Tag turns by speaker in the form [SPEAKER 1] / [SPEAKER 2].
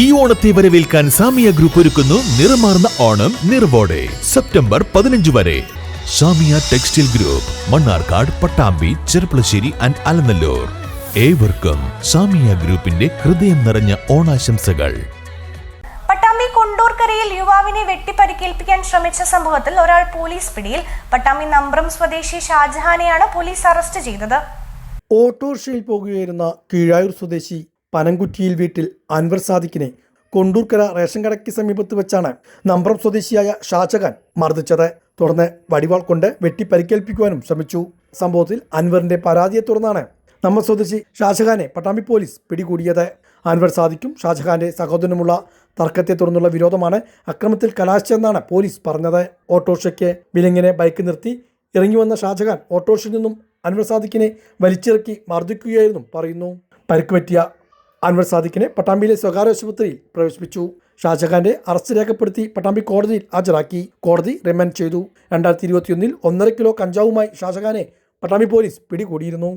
[SPEAKER 1] ഈ ഓണത്തെ വരവേൽക്കാൻ സാമിയ ഗ്രൂപ്പ് ഒരുക്കുന്നു നിറമാർന്ന ഓണം നിറവോടെ. സെപ്റ്റംബർ പതിനഞ്ച് വരെ. Samiya textile group Mannarkkad Pattambi Cherpulassery and Alanallur. ഏവർക്കും സാമിയ ഗ്രൂപ്പിന്റെ ഹൃദയം നിറഞ്ഞ ഓണാശംസകൾ.
[SPEAKER 2] പട്ടാമ്പി കൊണ്ടൂർക്കരയിൽ യുവാവിനെ വെട്ടിപ്പരിക്കേൽപ്പിക്കാൻ ശ്രമിച്ച സംഭവത്തിൽ ഒരാൾ പോലീസ് പിടിയിൽ. പട്ടാമ്പി നമ്പ്രം സ്വദേശി ഷാജഹാനെയാണ് പോലീസ് അറസ്റ്റ് ചെയ്തത്.
[SPEAKER 3] ഓട്ടോറിക്ഷയിൽ പോകുകയായിരുന്ന കീഴായൂർ സ്വദേശി പനംകുറ്റിയിൽ വീട്ടിൽ അൻവർ സാദിഖിനെ കൊണ്ടൂർക്കര റേഷൻ കടയ്ക്ക് സമീപത്ത് വെച്ചാണ് നമ്പ്രം സ്വദേശിയായ ഷാജഹാൻ മർദ്ദിച്ചത്. തുടർന്ന് വടിവാൾ കൊണ്ട് വെട്ടി പരിക്കേൽപ്പിക്കുവാനും ശ്രമിച്ചു. സംഭവത്തിൽ അൻവറിന്റെ പരാതിയെ തുടർന്നാണ് നമ്മൾ സ്വദേശി ഷാജഹാനെ പട്ടാമ്പി പോലീസ് പിടികൂടിയത്. അൻവർ സാദിക്കും ഷാജഹാന്റെ സഹോദരനുമുള്ള തർക്കത്തെ തുടർന്നുള്ള വിരോധമാണ് അക്രമത്തിൽ കലാശിച്ചതെന്നാണ് പോലീസ് പറഞ്ഞത്. ഓട്ടോറിക്ഷയ്ക്ക് വിലങ്ങിനെ ബൈക്ക് നിർത്തി ഇറങ്ങി വന്ന ഷാജഹാൻ ഓട്ടോറിക്ഷയിൽ നിന്നും അൻവർ സാദിഖിനെ വലിച്ചിറക്കി മർദ്ദിക്കുകയായിരുന്നു പറയുന്നു. പരിക്ക് പറ്റിയ അൻവർ സാദിഖിനെ പട്ടാമ്പിയിലെ സ്വകാര്യ ആശുപത്രിയിൽ പ്രവേശിപ്പിച്ചു. ഷാജഹാന്റെ അറസ്റ്റ് രേഖപ്പെടുത്തി പട്ടാമ്പി കോടതിയിൽ ഹാജരാക്കി. കോടതി റിമാൻഡ് ചെയ്തു. രണ്ടായിരത്തി ഇരുപത്തിയൊന്നിൽ ഒന്നര കിലോ കഞ്ചാവുമായി ഷാജഹാനെ പട്ടാമ്പി പോലീസ് പിടികൂടിയിരുന്നു.